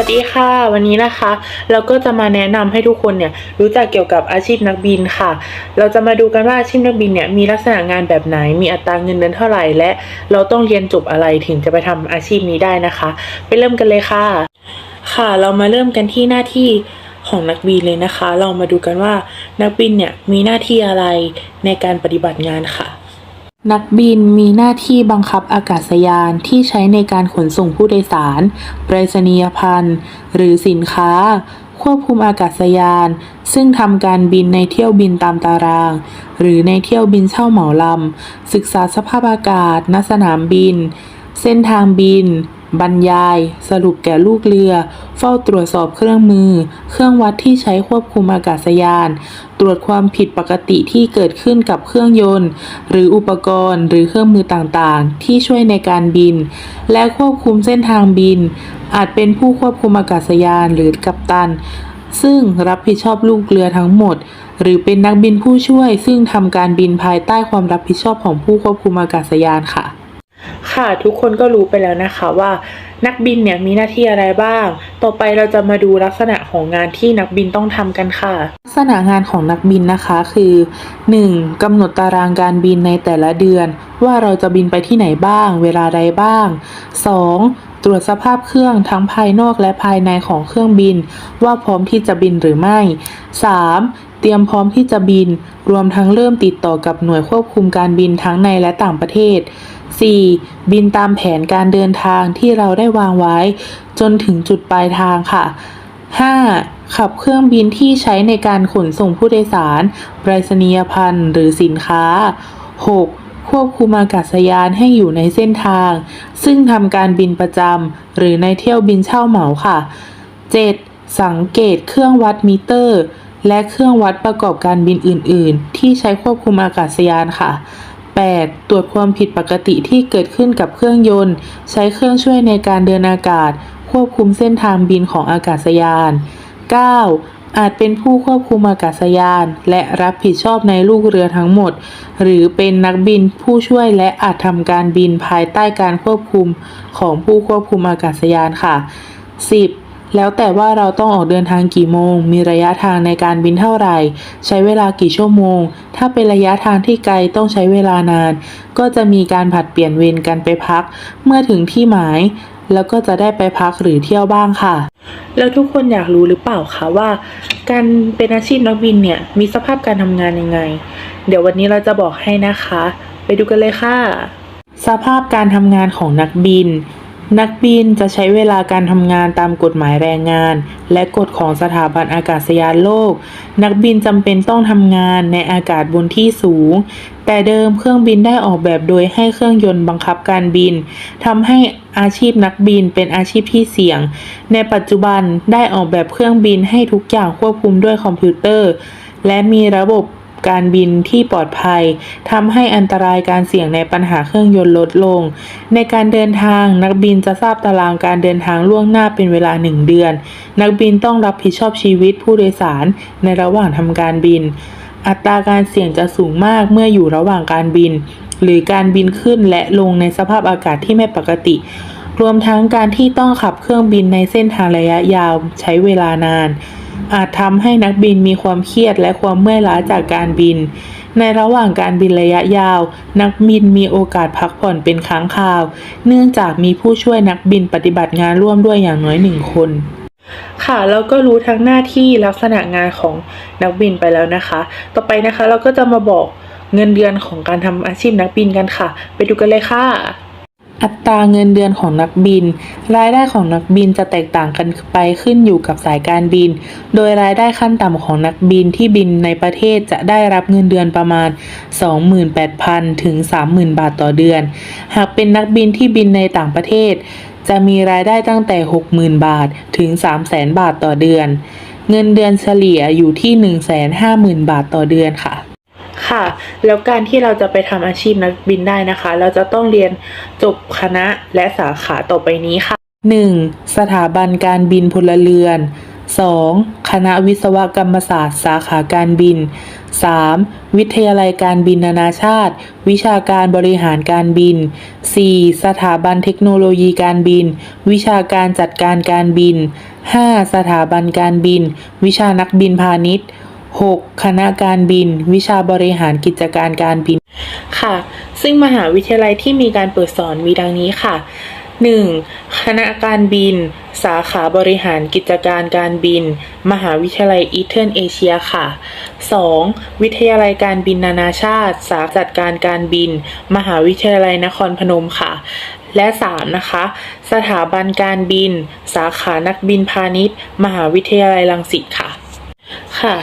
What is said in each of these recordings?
วัสดีค่ะวันนี้นะคะเราก็จะมาแนะนำให้ทุกคนเนี่ยรู้จักเกี่ยวกับอาชีพนักบินค่ะ เราจะมาดูกันว่าอาชีพนักบินเนี่ยมีลักษณะงานแบบไหน มีอัตราเงินเดือนเท่าไหร่และ เราต้องเรียนจบอะไรถึงจะไปทำอาชีพนี้ได้นะคะ ไปเริ่มกันเลยค่ะ ค่ะเรามาเริ่มกันที่หน้าที่ของนักบินเลยนะคะ เรามาดูกันว่านักบินเนี่ยมีหน้าที่อะไรในการปฏิบัติงานค่ะ นักบินมีหน้าที่บังคับอากาศยานที่ใช้ในการขนส่งผู้โดยสาร ไปรษณียพันธ์ หรือสินค้า ควบคุมอากาศยาน ซึ่งทำการบินในเที่ยวบินตามตาราง หรือในเที่ยวบินเช่าเหมาลำ ศึกษาสภาพอากาศณสนามบิน เส้นทางบิน บรรยาย สรุปแก่ลูกเรือ เฝ้าตรวจสอบเครื่องมือ เครื่องวัดที่ใช้ควบคุมอากาศยาน ตรวจความผิดปกติที่เกิดขึ้นกับเครื่องยนต์ หรืออุปกรณ์ หรือเครื่องมือต่างๆ ที่ช่วยในการบิน และควบคุมเส้นทางบิน อาจเป็นผู้ควบคุมอากาศยานหรือกัปตัน ซึ่งรับผิดชอบลูกเรือทั้งหมด หรือเป็นนักบินผู้ช่วย ซึ่งทำการบินภายใต้ความรับผิดชอบของผู้ควบคุมอากาศยานค่ะ ค่ะทุกคนก็รู้ไปแล้วนะคะว่านักบินเนี่ยมีหน้าที่อะไรบ้าง ต่อไปเราจะมาดูลักษณะของงานที่นักบินต้องทำกันค่ะ ลักษณะงานของนักบินนะคะคือ 1. กำหนดตารางการบินในแต่ละเดือน ว่าเราจะบินไปที่ไหนบ้าง เวลาใดบ้าง 2. ตรวจสภาพเครื่องทั้งภายนอกและภายในของเครื่องบิน ว่าพร้อมที่จะบินหรือไม่ 3. เตรียมพร้อมที่จะบิน รวมทั้งเริ่มติดต่อกับหน่วยควบคุมการบินทั้งในและต่างประเทศ 4. บินตามแผนการเดินทางที่เราได้วางไว้ จนถึงจุดปลายทางค่ะ 5. ขับเครื่องบินที่ใช้ในการขนส่งผู้โดยสารไปรษณียพันธ์หรือสินค้า 6. ควบคุมอากาศยานให้อยู่ในเส้นทาง ซึ่งทำการบินประจำหรือในเที่ยวบินเช่าเหมาค่ะ 7. สังเกตเครื่องวัดมิเตอร์ และเครื่องวัดประกอบการบินอื่น ๆ ที่ใช้ควบคุมอากาศยานค่ะ 8. ตรวจความผิดปกติที่เกิดขึ้นกับเครื่องยนต์ ใช้เครื่องช่วยในการเดินอากาศ ควบคุมเส้นทางบินของอากาศยาน 9. อาจเป็นผู้ควบคุมอากาศยาน และรับผิดชอบในลูกเรือทั้งหมด หรือเป็นนักบินผู้ช่วยและอาจทำการบินภายใต้การควบคุมของผู้ควบคุมอากาศยานค่ะ 10. แล้วแต่ว่าเราต้องออกเดินทางกี่โมง มีระยะทางในการบินเท่าไหร่ ใช้เวลากี่ชั่วโมง ถ้าเป็นระยะทางที่ไกลต้องใช้เวลานาน ก็จะมีการผัดเปลี่ยนเวรกันไปพัก เมื่อถึงที่หมาย แล้วก็จะได้ไปพักหรือเที่ยวบ้างค่ะ แล้วทุกคนอยากรู้หรือเปล่าคะว่า การเป็นอาชีพนักบินเนี่ยมีสภาพการทำงานยังไง เดี๋ยววันนี้เราจะบอกให้นะคะ ไปดูกันเลยค่ะ สภาพการทำงานของนักบิน นักบินจะใช้เวลาการทำงานตามกฎหมายแรงงาน และกฎของสถาบันอากาศยานโลก นักบินจำเป็นต้องทำงานในอากาศบนที่สูง แต่เดิมเครื่องบินได้ออกแบบโดยให้เครื่องยนต์บังคับการบินทำให้อาชีพนักบินเป็นอาชีพที่เสี่ยง ในปัจจุบันได้ออกแบบเครื่องบินให้ทุกอย่างควบคุมด้วยคอมพิวเตอร์ และมีระบบ การบินที่ปลอดภัยทำให้อันตรายการเสี่ยงในปัญหาเครื่องยนต์ลดลง ในการเดินทางนักบินจะทราบตารางการเดินทางล่วงหน้าเป็นเวลาหนึ่งเดือน นักบินต้องรับผิดชอบชีวิตผู้โดยสารในระหว่างทำการบิน อัตราการเสี่ยงจะสูงมากเมื่ออยู่ระหว่างการบิน หรือการบินขึ้นและลงในสภาพอากาศที่ไม่ปกติ รวมทั้งการที่ต้องขับเครื่องบินในเส้นทางระยะยาวใช้เวลานาน อาจทำให้นักบินมีความเครียดและความเมื่อยล้าจากการบิน ในระหว่างการบินระยะยาว นักบินมีโอกาสพักผ่อนเป็นครั้งคราว เนื่องจากมีผู้ช่วยนักบินปฏิบัติงานร่วมด้วยอย่างน้อยหนึ่งคนค่ะแล้วก็รู้ทั้งหน้าที่ลักษณะงานของนักบินไปแล้วนะคะ ต่อไปนะคะเราก็จะมาบอกเงินเดือนของการทำอาชีพนักบินกันค่ะ ไปดูกันเลยค่ะ อัตราเงินเดือนของนักบิน รายได้ของนักบินจะแตกต่างกันไปขึ้นอยู่กับสายการบิน โดยรายได้ขั้นต่ำของนักบินที่บินในประเทศจะได้รับเงินเดือนประมาณ 28,000 ถึง 30,000 บาทต่อเดือน หากเป็นนักบินที่บินในต่างประเทศ จะมีรายได้ตั้งแต่ 60,000 บาทถึง 300,000 บาทต่อเดือน เงินเดือนเฉลี่ยอยู่ที่ 150,000 บาทต่อเดือนค่ะ ค่ะ แล้วการที่เราจะไปทำอาชีพนักบินได้นะคะ เราจะต้องเรียนจบคณะและสาขาต่อไปนี้ค่ะ 1. สถาบันการบินพลเรือน 2. คณะวิศวกรรมศาสตร์สาขาการบิน 3. วิทยาลัยการบินนานาชาติ วิชาการบริหารการบิน 4. สถาบันเทคโนโลยีการบิน วิชาการจัดการการบิน 5. สถาบันการบิน วิชานักบินพาณิชย์ 6. คณะการบิน วิชาบริหารกิจการการบิน ค่ะ ซึ่งมหาวิทยาลัยที่มีการเปิดสอนมีดังนี้ค่ะ 1. คณะการบิน สาขาบริหารกิจการการบิน มหาวิทยาลัยอีเทิร์นเอเชียค่ะ 2. วิทยาลัยการบินนานาชาติ สาขาจัดการการบิน มหาวิทยาลัยนครพนมค่ะ และ 3. นะคะ สถาบันการบิน สาขานักบินพาณิชย์ มหาวิทยาลัยรังสิตค่ะ ค่ะ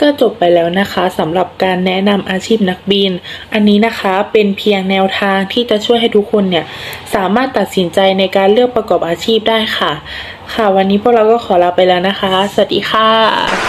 ก็จบไปแล้วนะคะสำหรับการแนะนำอาชีพนักบิน อันนี้นะคะเป็นเพียงแนวทางที่จะช่วยให้ทุกคนเนี่ยสามารถตัดสินใจในการเลือกประกอบอาชีพได้ค่ะ ค่ะ วันนี้พวกเราก็ขอลาไปแล้วนะคะ สวัสดีค่ะ